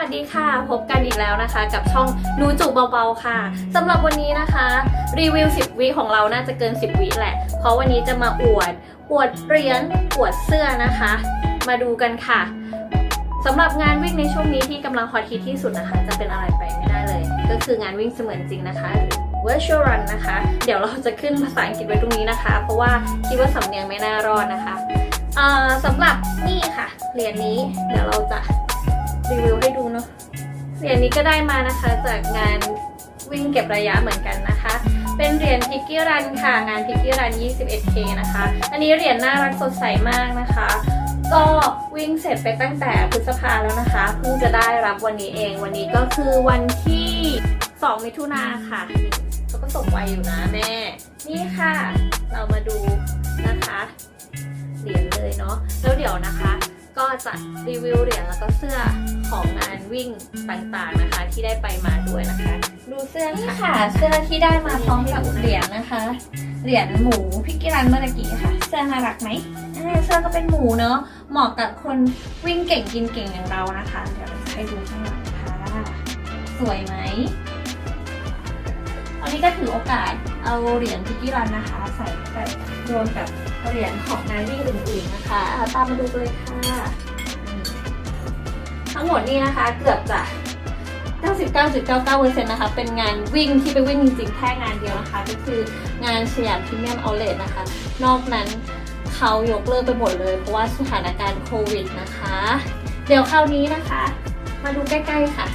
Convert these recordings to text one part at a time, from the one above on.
วัสดีค่ะ พบกันอีกแล้วนะคะ กับช่องนูจุเบาๆค่ะสำหรับวันนี้นะคะ รีวิว 10วิของเราน่าจะเกิน 10วิแหละ เพราะวันนี้จะมาอวด อวดเหรียญอวดเสื้อนะคะ มาดูกันค่ะสำหรับงานวิ่งในช่วงนี้ที่กำลังฮอตฮิตที่สุดนะคะ จะเป็นอะไรไปไม่ได้เลย ก็คืองานวิ่งเสมือนจริงนะคะหรือ virtual run นะคะ เดี๋ยวเราจะขึ้นภาษาอังกฤษไว้ตรงนี้นะคะ เพราะว่าคิดว่าสำเนียงไม่น่ารอดนะคะสำหรับนี่ค่ะเหรียญนี้เดี๋ยวเราจะ รีวิวให้ดูเนาะเหรียญนี้ก็ได้มานะคะ จากงานวิ่งเก็บระยะเหมือนกันนะคะ เป็นเหรียญพิกกี้รันค่ะ งานพิกกี้รัน 21K นะคะ อันนี้เหรียญน่ารักสดใสมากนะคะ ก็วิ่งเสร็จไปตั้งแต่พฤษภาแล้วนะคะ เพิ่งจะได้รับวันนี้เอง วันนี้ก็คือวันที่ 2 มิถุนาค่ะเขาก็ส่งไวอยู่นะแม่ นี่ค่ะ เรามาดูนะคะ เหรียญเลยเนาะ แล้วเดี๋ยวนะคะ ก็จะรีวิวเหรียญแล้วก็เสื้อของงานวิ่งต่างๆนะคะ ที่ได้ไปมาด้วยนะคะ ดูเสื้อนี่ค่ะ เสื้อที่ได้มาพร้อมกับเหรียญนะคะ เหรียญหมูพิกกี้รันเมื่อกี้ค่ะ เสื้อน่ารักไหมอ่าเสื้อก็เป็นหมูเนาะเหมาะกับคนวิ่งเก่งกินเก่งอย่างเรานะคะ เดี๋ยวเราจะให้ดูข้างหลังค่ะสวยไหมอันนี้ก็ถือโอกาสเอาเหรียญพิกกี้รันนะคะ ใส่ไปรวมกับ เหรียญของงานวิ่งอื่นๆนะคะาตามมาดูเลยค่ะ ทั้งหมดนี่นะคะเกือบจะ 99.99%นะคะ เป็นงานวิ่งที่ไปวิ่งจริงๆแค่งานเดียวนะคะ ก็คืองานสยามพรีเมียมเอาเลทนะคะ นอกนั้นเขายกเลิกไปหมดเลย เพราะว่าสถานการณ์โควิดนะคะ เดี๋ยวคราวนี้นะคะ มาดูใกล้ๆค่ะ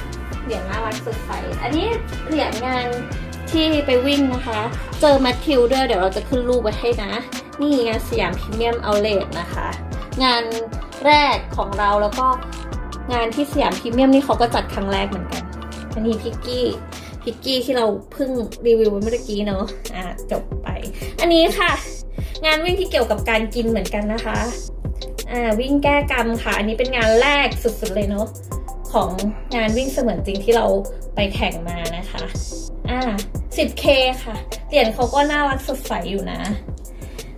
เหรียญน่ารักสดใส อันนี้เหรียญงาน ที่ไปวิ่งนะคะ เจอแมทธิวด้วยเดี๋ยวเราจะขึ้นรูปไว้ให้นะ นี่งานสยามพรีเมียมเอาเลทนะคะ งานแรกของเราแล้วก็งานที่สยามพรีเมียมนี่เขาก็จัดครั้งแรกเหมือนกัน อันนี้พิกกี้พิกกี้ที่เราเพิ่งรีวิวไปเมื่อกี้เนาะอะจบไป อันนี้ค่ะ งานวิ่งที่เกี่ยวกับการกินเหมือนกันนะคะอ่าวิ่งแก้กรรมค่ะ อันนี้เป็นงานแรกสุดๆเลยเนาะของงานวิ่งเสมือนจริงที่เราไปแข่งมานะคะ 10K ค่ะ เหรียญเขาก็น่ารักสดใสอยู่นะ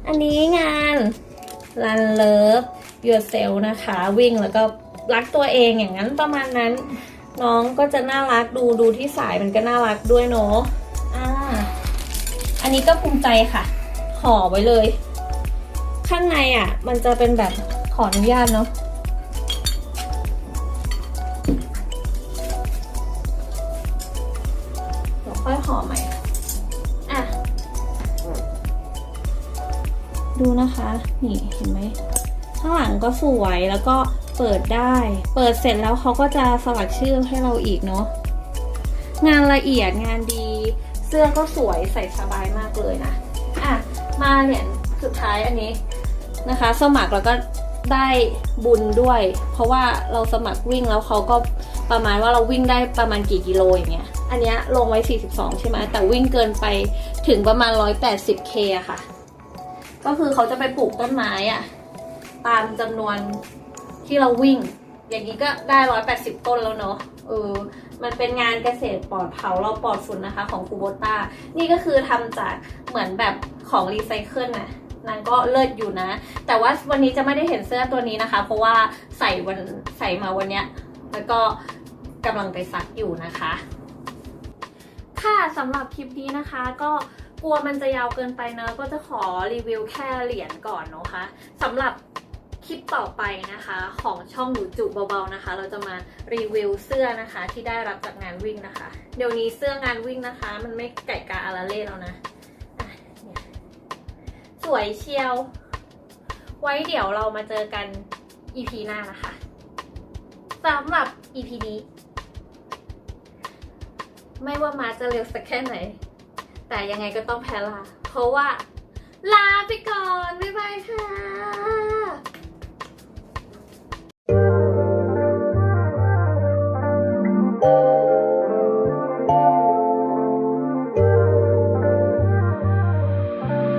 อันนี้งาน Run Love Yourself นะคะ วิ่งแล้วก็รักตัวเองอย่างนั้นประมาณนั้น น้องก็จะน่ารักดูดูที่สายมันก็น่ารักด้วยเนาะอ่าอันนี้ก็ภูมิใจค่ะ ห่อไว้เลย ข้างในอะ มันจะเป็นแบบขออนุญาตเนาะ ดูนะคะ นี่เห็นไหมข้างหลังก็สวยแล้วก็เปิดได้ เปิดเสร็จแล้วเขาก็จะสลักชื่อให้เราอีกเนาะงานละเอียดงานดี เสื้อก็สวยใส่สบายมากเลยนะอะมาเหรียญสุดท้ายอันนี้นะคะ สมัครแล้วก็ได้บุญด้วย เพราะว่าเราสมัครวิ่งแล้วเขาก็ประมาณว่าเราวิ่งได้ประมาณกี่กิโลอย่างเงี้ยอันเนี้ยลงไว้ 42 ใช่ไหมแต่วิ่งเกินไปถึงประมาณ 180k อะค่ะ ก็คือเขาจะไปปลูกต้นไม้อะตามจำนวนที่เราวิ่ง อย่างนี้ก็ได้180ต้นแล้วเนาะเออมันเป็นงานเกษตรปลอดเผาเราปลอดฝุ่นนะคะ ของคูโบต้า นี่ก็คือทำจากเหมือนแบบของรีไซเคิลน่ะนางก็เลิศอยู่นะ แต่ว่าวันนี้จะไม่ได้เห็นเสื้อตัวนี้นะคะ เพราะว่าใส่วันใส่มาวันเนี้ย แล้วก็กำลังไปซักอยู่นะคะ ค่ะสำหรับคลิปนี้นะคะก็ กลัวมันจะยาวเกินไปเนอะก็จะขอรีวิวแค่เหรียญก่อนเนะคะสำหรับคลิปต่อไปนะคะของช่องหนูจุเบาๆนะคะ เราจะมารีวิวเสื้อนะคะที่ได้รับจากงานวิ่งนะคะ เดี๋ยวนี้เสื้องานวิ่งนะคะ มันไม่ไก่กาอาราเล่แล้วนะะสวยเชียว ไว้เดี๋ยวเรามาเจอกัน EP หน้านะคะสำหรับ EP นี้ ไม่ว่ามาจะเร็วสักแค่ไหน แต่ยังไงก็ต้องแพ้ลา เพราะว่า ลาไปก่อน บ๊ายบายค่ะ